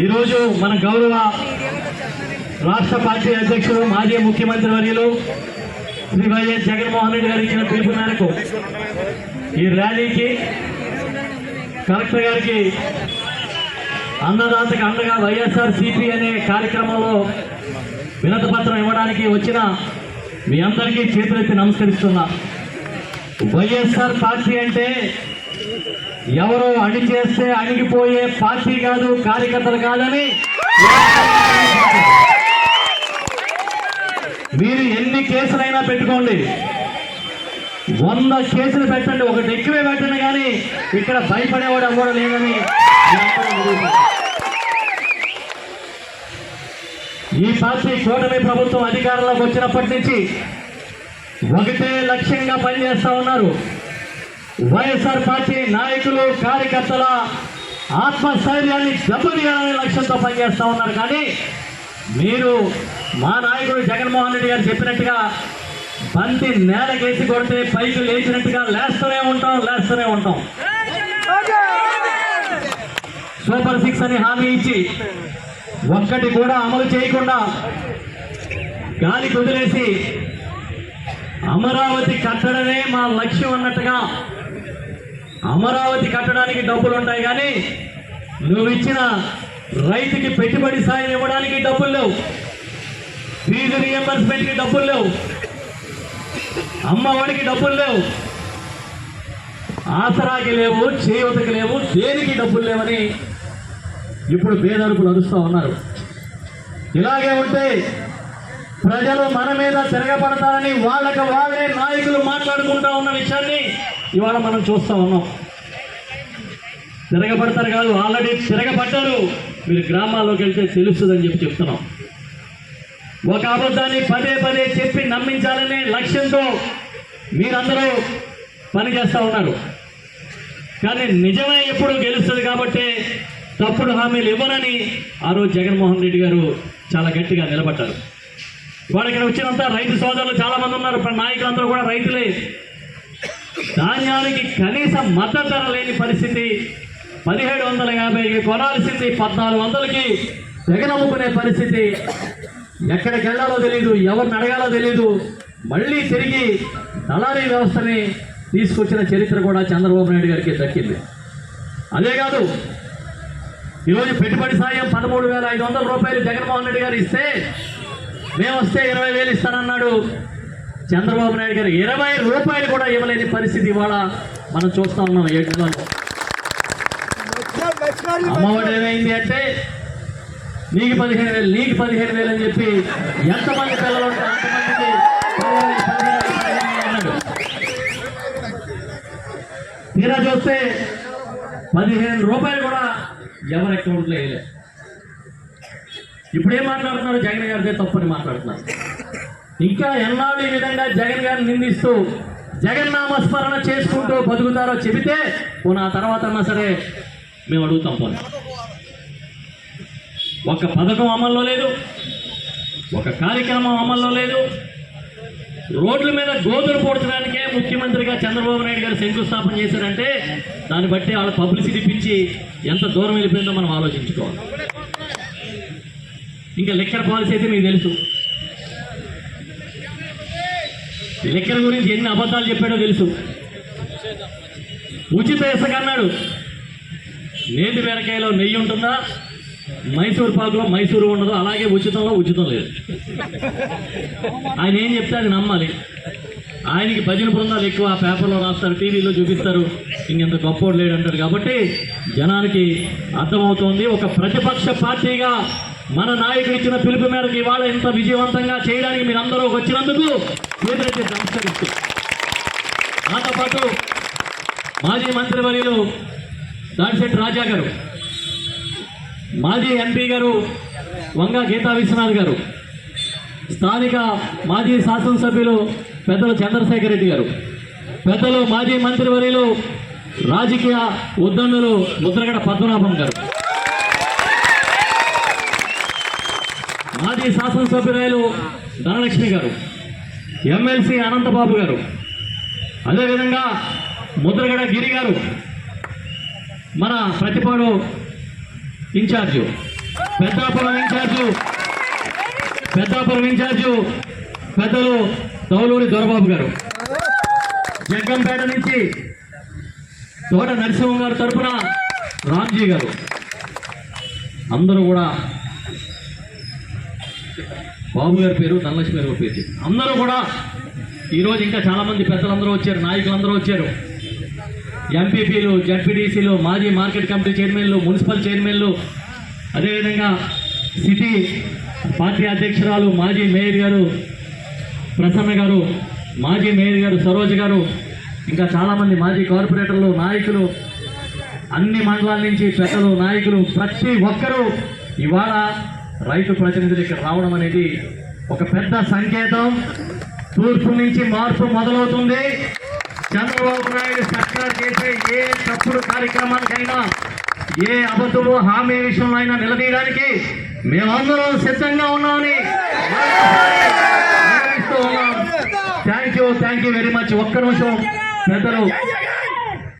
ఈరోజు మన గౌరవ రాష్ట్ర పార్టీ అధ్యక్షుడు మాజీ ముఖ్యమంత్రి వర్యులు శ్రీ వైఎస్ జగన్మోహన్ రెడ్డి గారు ఇచ్చిన పిలుపు మేరకు ఈ ర్యాలీకి కలెక్టర్ గారికి అన్నదాతకు అండగా వైఎస్ఆర్ సిపి అనే కార్యక్రమంలో వినతపత్రం ఇవ్వడానికి వచ్చిన మీ అందరికీ చేతులెత్తి నమస్కరిస్తున్నా. వైఎస్ఆర్ పార్టీ అంటే ఎవరో అణి చేస్తే అణిగిపోయే పార్టీ కాదు కార్యకర్తలు కాదని. మీరు ఎన్ని కేసులైనా పెట్టుకోండి. వంద కేసులు పెట్టండి ఒకటి ఎక్కువే పెట్టండి కానీ ఇక్కడ భయపడేవాడు ఎవరు లేదని ఈ పార్టీ కూటమి ప్రభుత్వం అధికారంలోకి వచ్చినప్పటి నుంచి ఒకటే లక్ష్యంగా పనిచేస్తా ఉన్నారు. వైఎస్ఆర్ పార్టీ నాయకులు కార్యకర్తల ఆత్మస్థైర్యాన్ని దెబ్బతీయాలనే లక్ష్యంతో పనిచేస్తూ ఉన్నారు. కానీ మీరు మా నాయకుడు జగన్మోహన్ రెడ్డి గారు చెప్పినట్టుగా బంతి నేలకేసి కొడితే పైకి లేచినట్టుగా లేస్తూనే ఉంటాం లేస్తూనే ఉంటాం. సూపర్ సిక్స్ అని హామీ ఇచ్చి ఒక్కటి కూడా అమలు చేయకుండా గాలి కుదిలేసి అమరావతి కట్టడమే మా లక్ష్యం అన్నట్టుగా అమరావతి కట్టడానికి డబ్బులు ఉంటాయి కానీ నువ్వు ఇచ్చిన రైతుకి పెట్టుబడి సాయం ఇవ్వడానికి డబ్బులు లేవు. ఫీజు రియంబర్స్మెంట్కి డబ్బులు లేవు. అమ్మఒడికి డబ్బులు లేవు. ఆసరాకి లేవు చేయూతకి లేవు దేనికి డబ్బులు లేవని ఇప్పుడు పేదరుకులు అరుస్తూ ఉన్నారు. ఇలాగే ఉంటే ప్రజలు మన మీద తిరగబడతారని వాళ్ళకి వాళ్ళే నాయకులు మాట్లాడుకుంటా ఉన్న విషయాన్ని ఇవాళ మనం చూస్తూ ఉన్నాం. తిరగబడతారు కాదు ఆల్రెడీ తిరగబడ్డారు. మీరు గ్రామాల్లోకి వెళ్తే తెలుస్తుందని చెప్పి చెప్తున్నాం. ఒక అబద్ధాన్ని పదే పదే చెప్పి నమ్మించాలనే లక్ష్యంతో మీరందరూ పనిచేస్తూ ఉన్నారు. కానీ నిజమే ఎప్పుడు గెలుస్తుంది కాబట్టి తప్పుడు హామీలు ఇవ్వనని ఆ రోజు జగన్మోహన్ రెడ్డి గారు చాలా గట్టిగా నిలబడ్డారు. వాడు ఇక్కడ వచ్చినంత రైతు సోదరులు చాలా మంది ఉన్నారు. నాయకులందరూ కూడా రైతులే. ధాన్యానికి కనీస మద్దతు ధర లేని పరిస్థితి. పదిహేడు వందల యాభైకి కొనాల్సింది పద్నాలుగు వందలకి జగనమ్ముకునే పరిస్థితి. ఎక్కడికి వెళ్ళాలో తెలియదు ఎవరిని అడగాలో తెలియదు మళ్ళీ తిరిగి దళారీ వ్యవస్థని తీసుకొచ్చిన చరిత్ర కూడా చంద్రబాబు నాయుడు గారికి దక్కింది. అదే కాదు ఈరోజు పెట్టుబడి సాయం పదమూడు వేల ఐదు వందల రూపాయలు జగన్మోహన్ రెడ్డి గారు ఇస్తే మేము వస్తే ఇరవై వేలు ఇస్తానన్నాడు చంద్రబాబు నాయుడు గారు. ఇరవై రూపాయలు కూడా ఇవ్వలేని పరిస్థితి ఇవాళ మనం చూస్తా ఉన్నాం ఏడు అమ్మఒడి ఏమైంది అంటే నీకు పదిహేను వేలు నీకు పదిహేను వేలు అని చెప్పి ఎంతమంది పిల్లలు ఉంటే అంతమందికి తీరా చూస్తే పదిహేను రూపాయలు కూడా ఎవరి అకౌంట్లో వేయలేదు ఇప్పుడు ఏం మాట్లాడుతున్నారు? జగన్ గారిదే తప్పని మాట్లాడుతున్నారు. ఇంకా ఎన్నాళ్ళు ఈ విధంగా జగన్ గారిని నిందిస్తూ జగన్ నామస్మరణ చేసుకుంటూ బతుకుతారో చెబితే నా తర్వాత అన్నా సరే మేము అడుగుతాం పోనీ. ఒక పథకం అమల్లో లేదు ఒక కార్యక్రమం అమల్లో లేదు. రోడ్ల మీద గోతులు పోడ్చడానికే ముఖ్యమంత్రిగా చంద్రబాబు నాయుడు గారు శంకుస్థాపన చేశారంటే దాన్ని బట్టి వాళ్ళ పబ్లిసిటీ పిచ్చి ఎంత దూరం వెళ్ళిపోయిందో మనం ఆలోచించుకోవాలి. ఇంకా లెక్కర్ పాలసీ అయితే మీకు తెలుసు. లెక్కర్ గురించి ఎన్ని అబద్ధాలు చెప్పాడో తెలుసు. ఉచిత ఇసుక అన్నాడు. నేతి బీరకాయలో నెయ్యి ఉంటుందా? మైసూర్ పాకులో మైసూరు ఉండదు. అలాగే ఉచితంలో ఉచితం లేదు. ఆయన ఏం చెప్తే అది నమ్మాలి. ఆయనకి భజన బృందాలు ఎక్కువ పేపర్లో రాస్తారు టీవీలో చూపిస్తారు. ఇంకెంత గొప్పోడు లేడు అంటారు కాబట్టి జనానికి అర్థమవుతోంది ఒక ప్రతిపక్ష పార్టీగా మన నాయకులు ఇచ్చిన పిలుపు మేరకు ఇవాళ ఇంత విజయవంతంగా చేయడానికి మీరందరూ వచ్చినందుకు చేతులెత్తి నమస్కరిస్తూ నాతో పాటు మాజీ మంత్రివర్యులు దాడిశెట్టి రాజా గారు మాజీ ఎంపీ గారు వంగ గీతా విశ్వనాథ్ గారు స్థానిక మాజీ శాసనసభ్యులు పెద్దలు చంద్రశేఖర్ రెడ్డి గారు పెద్దలు మాజీ మంత్రివర్యులు రాజకీయ ఉద్దండులు ముద్రగడ పద్మనాభం గారు. మాజీ శాసనసభ్యురాయలు ధనలక్ష్మి గారు ఎమ్మెల్సీ అనంతబాబు గారు అదేవిధంగా ముద్రగడ గిరి గారు మన Prathipadu incharge Peddapuram incharge Peddapuram incharge పెద్దలు తౌలూరి దొరబాబు గారు. జగ్గంపేట నుంచి తోట నరసింహం గారి తరపున రామ్జీ గారు. అందరూ కూడా బాబు గారి పేరు ధనలక్ష్మి గారి పేరు అందరూ కూడా ఈరోజు ఇంకా చాలామంది పెద్దలందరూ వచ్చారు నాయకులందరూ వచ్చారు. ఎంపీపీలు జడ్పీటీసీలు మాజీ మార్కెట్ కమిటీ చైర్మన్లు మున్సిపల్ చైర్మన్లు అదేవిధంగా సిటీ పార్టీ అధ్యక్షురాలు మాజీ మేయర్ గారు ప్రసన్న గారు మాజీ మేయర్ గారు సరోజ్ గారు ఇంకా చాలామంది మాజీ కార్పొరేటర్లు నాయకులు అన్ని మండలాల నుంచి పెద్దలు నాయకులు ప్రతి ఒక్కరూ ఇవాళ రైతు ప్రతినిధులకి రావడం అనేది ఒక పెద్ద సంకేతం. తూర్పు నుంచి మార్పు మొదలవుతుంది. చంద్రబాబు నాయుడు సర్కార్ చేసే ఏ తప్పుడు కార్యక్రమానికైనా ఏ అబద్ధము హామీ విషయంలో అయినా నిలదీయడానికి మేమందరం సిద్ధంగా ఉన్నామని thank you thank you very much ఒక్క నిమిషం పెద్దలు.